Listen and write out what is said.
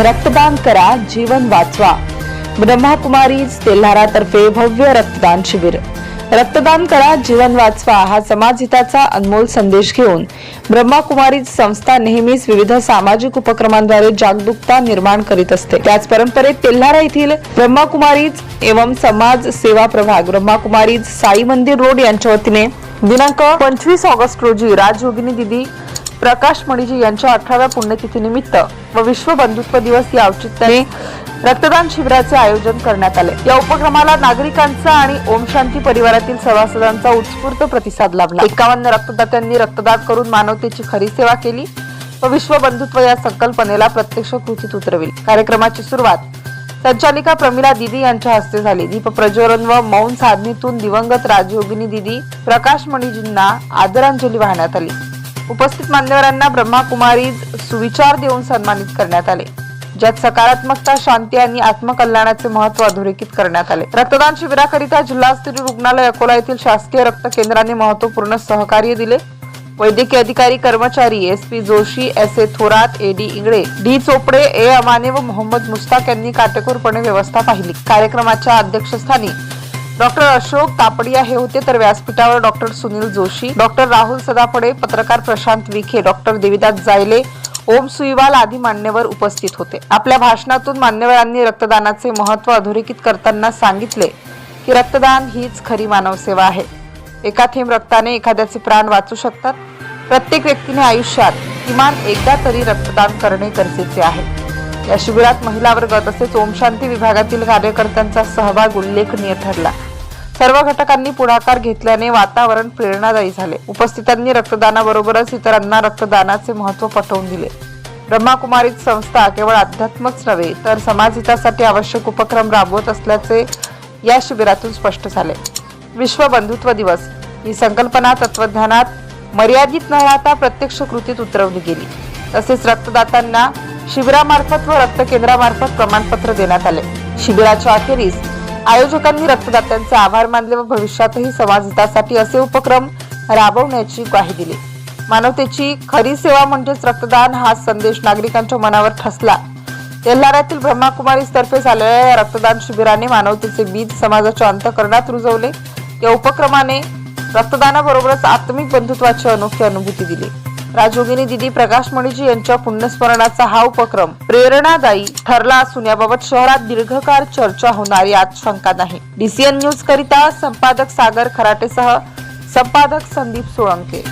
रक्तदान करा जीवन वाचवा. ब्रह्माकुमारी तेल्हारातर्फे भव्य रक्तदान शिबिर. रक्तदान करा जीवन वाचवा हा समाजहिताचा अनमोल संदेश घेऊन. ब्रह्माकुमारी संस्था नेहमीच विविध सामाजिक उपक्रमांद्वारे जागरूकता निर्माण करीत असते. त्याच परंपरेत तेल्हारा येथील ब्रह्माकुमारीज एवं समाज सेवा प्रभाग ब्रह्माकुमारीज साई मंदिर रोड यांच्या वतीने दिनांक पंचवीस ऑगस्ट रोजी राजयोगिनी दिदी प्रकाश मणिजी यांच्या अठराव्या पुण्यतिथीनिमित्त व विश्व बंधुत्व दिवस या औचित्याने रक्तदान शिबिराचे आयोजन करण्यात आले. या उपक्रमाला नागरिकांचा आणि ओम शांती परिवारातील सभासदांचा उत्स्फूर्त प्रतिसाद लाभला. एकावन्न रक्तदात्यांनी रक्तदान करून मानवतेची खरी सेवा केली व विश्व बंधुत्व या संकल्पनेला प्रत्यक्ष कृतीत उतरविली. कार्यक्रमाची सुरुवात संचालिका प्रमिला दिदी यांच्या हस्ते झाली. दीप प्रज्वलन व मौन साधनेतून दिवंगत राजयोगिनी दिदी प्रकाश मणिजींना आदरांजली वाहण्यात आली. उपस्थित मान्यवरांना ब्रह्माकुमारी सुविचार देऊन सन्मानित करण्यात आले ज्यात सकारात्मकता शांती आणि आत्मकल्याणाचे महत्त्व अधोरेखित करण्यात आले. रक्तदान शिबिराकरिता जिल्हास्तरीय रुग्णालय अकोला येथील शासकीय रक्त केंद्राने महत्त्वपूर्ण सहकार्य दिले. वैद्यकीय अधिकारी कर्मचारी S P Joshi S A Thorat A D Ingale D Chopde A Amane व मोहम्मद मुस्ताक यांनी काटेकोरपणे व्यवस्था पाहिली. कार्यक्रमाच्या अध्यक्षस्थानी डॉक्टर अशोक तापडिया हे होते तर व्यासपीठावर डॉक्टर सुनील जोशी डॉक्टर राहुल सदाफडे पत्रकार प्रशांत विखे डॉक्टर देविदास जायले ओम सुईवाल आदी मान्यवर उपस्थित होते. आपल्या भाषणातून मान्यवरांनी रक्तदानाचे महत्त्व अधोरेखित करताना सांगितले की रक्तदान हीच खरी मानव सेवा आहे. एका थेंब रक्ताने एखाद्याचे प्राण वाचू शकतात. प्रत्येक व्यक्तीने आयुष्यात किमान एकदा तरी रक्तदान करणे गरजेचे आहे. या शिबिरात महिला वर्ग तसेच ओमशांती विभागातील कार्यकर्त्यांचा सहभाग उल्लेखनीय ठरला. सर्व घटकांनी पुढाकार घेतल्याने वातावरण प्रेरणादायी झाले. उपस्थितांनी रक्तदानाबरोबरच इतरांना रक्तदानाचे महत्त्व पटवून दिले. ब्रह्माकुमारीत संस्था केवळ अध्यात्मच नव्हे तर समाजहितासाठी आवश्यक उपक्रम राबवत असल्याचे या शिबिरातून स्पष्ट झाले. विश्व बंधुत्व दिवस. ही संकल्पना तत्वज्ञानात मर्यादित न राहता प्रत्यक्ष कृतीत उतरवली गेली. तसेच रक्तदात्यांना शिबिरामार्फत व रक्त केंद्रामार्फत प्रमाणपत्र देण्यात आले. शिबिराच्या अखेरीस आयोजकांनी रक्तदात्यांचे आभार मानले व भविष्यातही समाजहितासाठी असे उपक्रम राबवण्याची ग्वाही दिली. मानवतेची खरी सेवा म्हणजेच रक्तदान हा संदेश नागरिकांच्या मनावर ठसला. तेल्हारातील ब्रह्माकुमारीतर्फे झालेल्या या रक्तदान शिबिराने मानवतेचे बीज समाजाच्या अंतकरणात रुजवले. या उपक्रमाने रक्तदानाबरोबरच आत्मिक बंधुत्वाची अनोखी अनुभूती दिली. राजयोगिनी दिदी प्रकाश मणिजी यांच्या पुण्यस्मरणाचा हा उपक्रम प्रेरणादायी ठरला असून याबाबत शहरात दीर्घकाळ चर्चा होणार यात शंका नाही. डीसीएन न्यूज करिता संपादक सागर खराटेसह संपादक संदीप सोळंके.